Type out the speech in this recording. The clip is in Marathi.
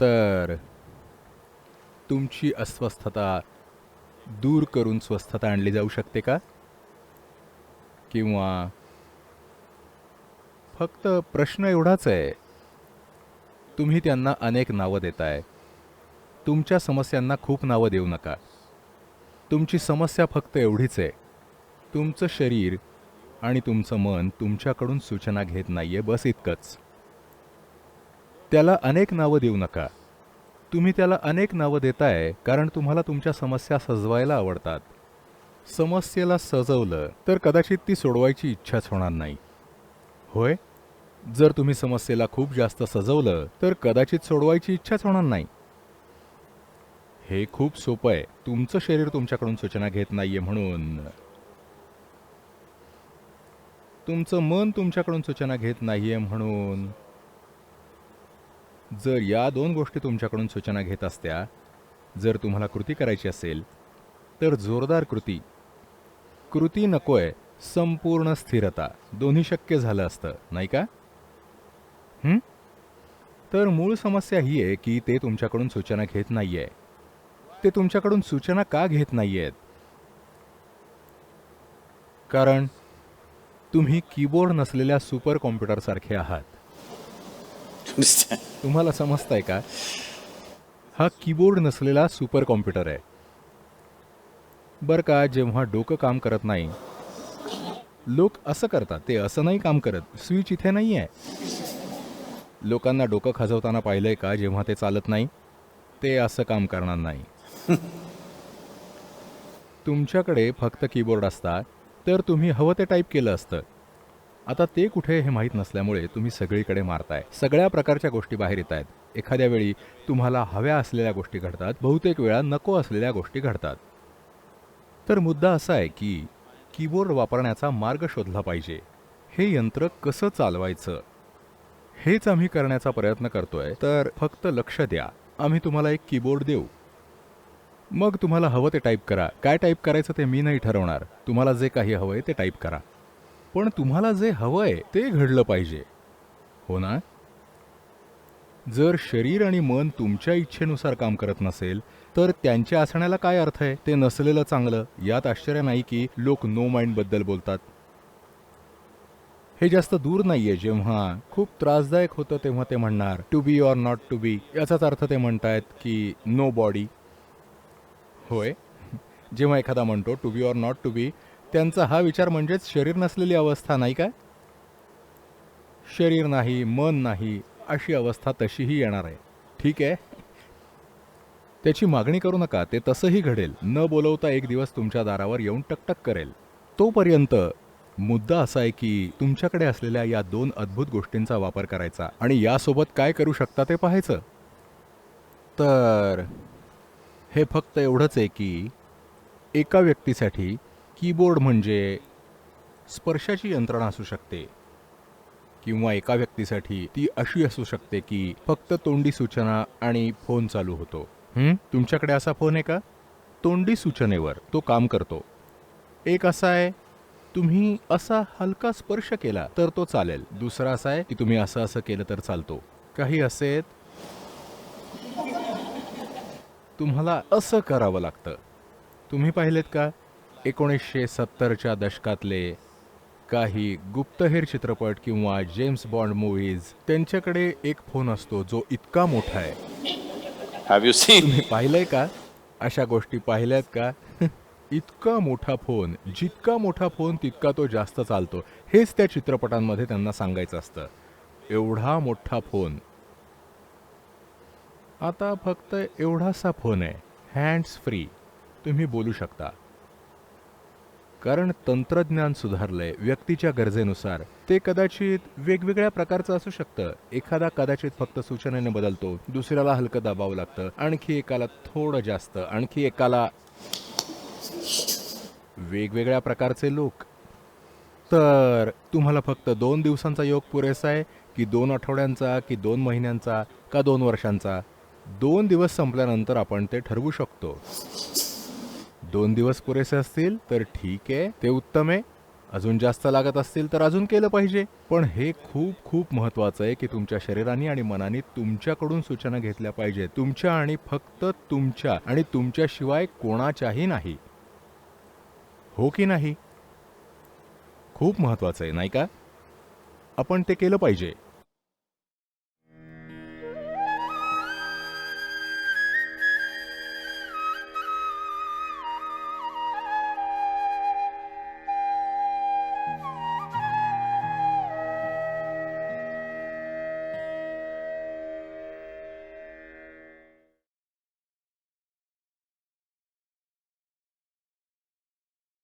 तर तुमची अस्वस्थता दूर करून स्वस्थता आणली जाऊ शकते का? किंवा फक्त प्रश्न एवढाच आहे. तुम्ही त्यांना अनेक नावं देताय. तुमच्या समस्यांना खूप नावं देऊ नका. तुमची समस्या फक्त एवढीच आहे. तुमचं शरीर आणि तुमचं मन तुमच्याकडून सूचना घेत नाही आहे बस इतकंच. त्याला अनेक नावं देऊ नका. तुम्ही त्याला अनेक नावं देताय कारण तुम्हाला तुमच्या समस्या सजवायला आवडतात. समस्येला सजवलं तर कदाचित ती सोडवायची इच्छाच होणार नाही. होय? जर तुम्ही समस्येला खूप जास्त सजवलं तर कदाचित सोडवायची इच्छाच होणार नाही. हे खूप सोपं आहे. तुमचं शरीर तुमच्याकडून सूचना घेत नाहीये म्हणून. तुमचं मन तुमच्याकडून सूचना घेत नाहीये म्हणून. जर या दोन गोष्टी तुमच्याकडून सूचना घेत असत्या जर तुम्हाला कृती करायची असेल तर जोरदार कृती. कृती नकोय संपूर्ण स्थिरता. दोन्ही शक्य झालं असतं नाही का? तर मूळ समस्या ही आहे की ते तुमच्याकडून सूचना घेत नाही आहे ते तुमच्याकडून सूचना का घेत नाही आहेत कारण तुम्ही कीबोर्ड नसलेल्या सुपर कॉम्प्युटरसारखे आहात. Understand? तुम्हाला समजताय का? हा कीबोर्ड नसलेला सुपर कॉम्प्युटर आहे. बरं का जेव्हा डोकं काम करत नाही लोक असं करतात ते असं नाही काम करत स्विच इथे नाही आहे लोकांना डोकं खाजवताना पाहिलंय का जेव्हा ते चालत नाही ते असं काम करणार नाही. तुमच्याकडे फक्त कीबोर्ड असता तर तुम्ही हवं ते टाईप केलं असतं. आता ते कुठे हे माहीत नसल्यामुळे तुम्ही सगळीकडे मारताय. सगळ्या प्रकारच्या गोष्टी बाहेर येत आहेत एखाद्या वेळी तुम्हाला हव्या असलेल्या गोष्टी घडतात बहुतेक वेळा नको असलेल्या गोष्टी घडतात. तर मुद्दा असा आहे की कीबोर्ड वापरण्याचा मार्ग शोधला पाहिजे. हे यंत्र कसं चालवायचं? हेच आम्ही करण्याचा प्रयत्न करतोय. तर फक्त लक्ष द्या. आम्ही तुम्हाला एक कीबोर्ड देऊ. मग तुम्हाला हवं ते टाईप करा. काय टाईप करायचं ते मी नाही ठरवणार. तुम्हाला जे काही हवंय ते टाईप करा. पण तुम्हाला जे हवंय ते घडलं पाहिजे. हो ना? जर शरीर आणि मन तुमच्या इच्छेनुसार काम करत नसेल तर त्यांच्या असण्याला काय अर्थ आहे? ते नसलेलं चांगलं यात आश्चर्य नाही की लोक नो माइंडबद्दल बोलतात. हे जास्त दूर नाहीये जेव्हा खूप त्रासदायक होतं तेव्हा ते म्हणणार to be or not to be याचाच अर्थ ते म्हणतायत की नो बॉडी होय? जेव्हा एखादा म्हणतो to be or not to be त्यांचा हा विचार म्हणजेच शरीर नसलेली अवस्था नाही काय? शरीर नाही मन नाही अशी अवस्था तशीही येणार आहे. ठीक आहे? त्याची मागणी करू नका ते तसंही घडेल. न बोलवता एक दिवस तुमच्या दारावर येऊन टकटक करेल. तोपर्यंत मुद्दा असा आहे की तुमच्याकडे असलेल्या या दोन अद्भुत गोष्टींचा वापर करायचा आणि यासोबत काय करू शकता ते पाहायचं. तर हे फक्त एवढंच आहे की एका व्यक्तीसाठी कीबोर्ड म्हणजे स्पर्शाची यंत्रणा असू शकते किंवा एका व्यक्तीसाठी ती अशी असू शकते की फक्त तोंडी सूचना आणि फोन चालू होतो. तुमच्याकडे असा फोन आहे का? तोंडी सूचनेवर तो काम करतो. एक असा आहे तुम्ही असा हलका स्पर्श केला तर तो चालेल. दुसरा असा आहे की तुम्ही असं असं केलं तर चालतो. काही असे तुम्हाला असं करावं लागतं. तुम्ही पाहिलेत का? एकोणीसशे सत्तरच्या दशकातले काही गुप्तहेर चित्रपट किंवा जेम्स बॉन्ड मूव्हीज त्यांच्याकडे एक फोन असतो जो इतका मोठा आहे? तुम्ही पाहिलंय का? अशा गोष्टी पाहिल्यात का? इतका मोठा फोन जितका मोठा फोन तितका तो जास्त चालतो. हेच त्या चित्रपटांमध्ये त्यांना सांगायचं असतं. एवढा मोठा फोन. आता फक्त एवढासा फोन आहे. हँड्स फ्री तुम्ही बोलू शकता. कारण तंत्रज्ञान सुधारलंय व्यक्तीच्या गरजेनुसार. ते कदाचित वेगवेगळ्या प्रकारचं असू शकतं. एखादा कदाचित फक्त सूचनेने बदलतो दुसऱ्याला हलकं दाबावं लागतं आणखी एकाला थोडं जास्त आणखी एकाला वेगवेगळ्या प्रकारचे लोक. तर तुम्हाला फक्त दोन दिवसांचा योग पुरेसा आहे की दोन आठवड्यांचा की दोन महिन्यांचा का दोन वर्षांचा? दोन दिवस संपल्यानंतर आपण ते ठरवू शकतो. दोन दिवस पुरेसे असतील तर ठीक आहे ते उत्तम आहे. अजून जास्त लागत असतील तर अजून केलं पाहिजे. पण हे खूप खूप महत्वाचं आहे की तुमच्या शरीराने आणि मनाने तुमच्याकडून सूचना घेतल्या पाहिजे. तुमच्या आणि फक्त तुमच्या आणि तुमच्याशिवाय कोणाच्याही नाही. हो की नाही? खूप महत्वाचं आहे नाही का? आपण ते केलं पाहिजे.